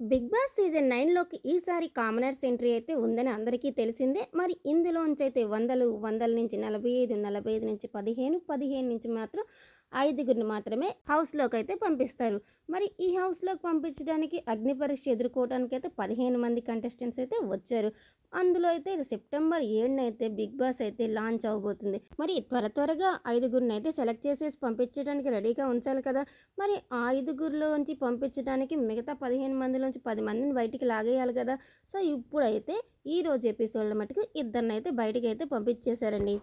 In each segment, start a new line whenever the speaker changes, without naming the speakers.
Big boss season నైన్లోకి ఈసారి commoners entry అయితే ఉందని అందరికీ తెలిసిందే. మరి ఇందులోంచి అయితే వందలు వందల నుంచి నలభై ఐదు నలభై ఐదు నుంచి పదిహేను పదిహేను నుంచి మాత్రం ఐదుగురిని మాత్రమే హౌస్లోకి అయితే పంపిస్తారు. మరి ఈ హౌస్లోకి పంపించడానికి అగ్ని పరీక్ష ఎదుర్కోవడానికి అయితే పదిహేను మంది కంటెస్టెంట్స్ అయితే వచ్చారు. అందులో అయితే సెప్టెంబర్ ఏడున అయితే బిగ్ బాస్ అయితే లాంచ్ అవబోతుంది. మరి త్వర త్వరగా ఐదుగురిని అయితే సెలెక్ట్ చేసేసి పంపించడానికి రెడీగా ఉంచాలి కదా. మరి ఆ ఐదుగురిలోంచి పంపించడానికి మిగతా పదిహేను మందిలోంచి పది మందిని బయటికి లాగేయాలి కదా. సో ఇప్పుడైతే ఈ రోజు మటుకు ఇద్దరిని అయితే బయటికి అయితే పంపించేశారండి.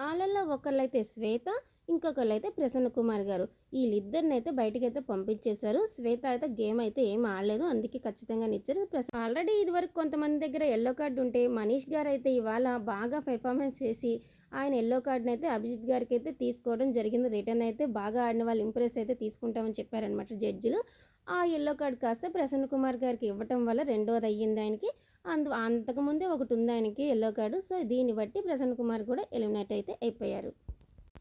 వాళ్ళల్లో ఒకళ్ళైతే శ్వేత ఇంకొకళ్ళు అయితే ప్రసన్న కుమార్ గారు. వీళ్ళిద్దరిని అయితే బయటకు అయితే పంపించేశారు. శ్వేత అయితే గేమ్ అయితే ఏం ఆడలేదు. అందుకే ఖచ్చితంగా ఇచ్చారు ప్రసన్న ఆల్రెడీ ఇదివరకు కొంతమంది దగ్గర ఎల్లో కార్డు ఉంటే మనీష్ గారు అయితే ఇవాళ బాగా పెర్ఫార్మెన్స్ చేసి ఆయన ఎల్లో కార్డుని అయితే అభిజిత్ గారికి అయితే తీసుకోవడం జరిగింది. రిటర్న్ అయితే బాగా ఆడిన వాళ్ళు ఇంప్రెస్ అయితే తీసుకుంటామని చెప్పారనమాట జడ్జిలు. ఆ ఎల్లో కార్డు కాస్త ప్రసన్న కుమార్ గారికి ఇవ్వటం వల్ల రెండోది అయ్యింది ఆయనకి. అందు అంతకుముందే ఒకటి ఉంది ఆయనకి ఎల్లో కార్డు సో దీన్ని బట్టి ప్రసన్న కుమార్ కూడా ఎలిమినేట్ అయితే అయిపోయారు.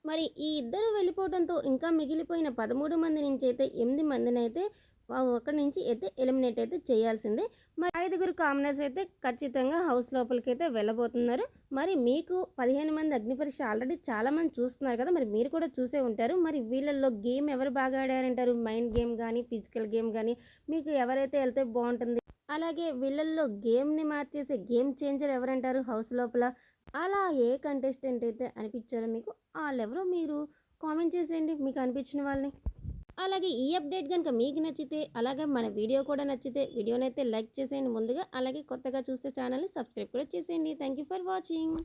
మరి ఈ ఇద్దరు వెళ్ళిపోవడంతో ఇంకా మిగిలిపోయిన పదమూడు మంది నుంచి అయితే ఎనిమిది మందిని అయితే అక్కడి నుంచి అయితే ఎలిమినేట్ అయితే చేయాల్సిందే. మరి ఐదుగురు కామనర్స్ అయితే ఖచ్చితంగా హౌస్ లోపలికి అయితే వెళ్ళబోతున్నారు. మరి మీకు పదిహేను మంది అగ్ని పరీక్ష ఆల్రెడీ చాలామంది చూస్తున్నారు కదా మరి మీరు కూడా చూసే ఉంటారు. మరి వీళ్ళల్లో గేమ్ ఎవరు బాగా ఆడారంటారు? మైండ్ గేమ్ కానీ ఫిజికల్ గేమ్ కానీ మీకు ఎవరైతే వెళ్తే బాగుంటుంది? అలాగే వీళ్ళల్లో గేమ్ని మార్చేసే గేమ్ చేంజర్ ఎవరంటారు హౌస్ లోపల? అలా ఏ కంటెస్టెంట్ అయితే అనిపించారో మీకు వాళ్ళెవరో మీరు కామెంట్ చేసేయండి మీకు అనిపించిన వాళ్ళని. అలాగే ఈ అప్డేట్ కనుక మీకు నచ్చితే అలాగే మన వీడియో కూడా నచ్చితే వీడియోనైతే లైక్ చేసేయండి ముందుగా అలాగే కొత్తగా చూస్తే ఛానల్ని సబ్స్క్రైబ్ కూడా చేసేయండి. Thank you for watching.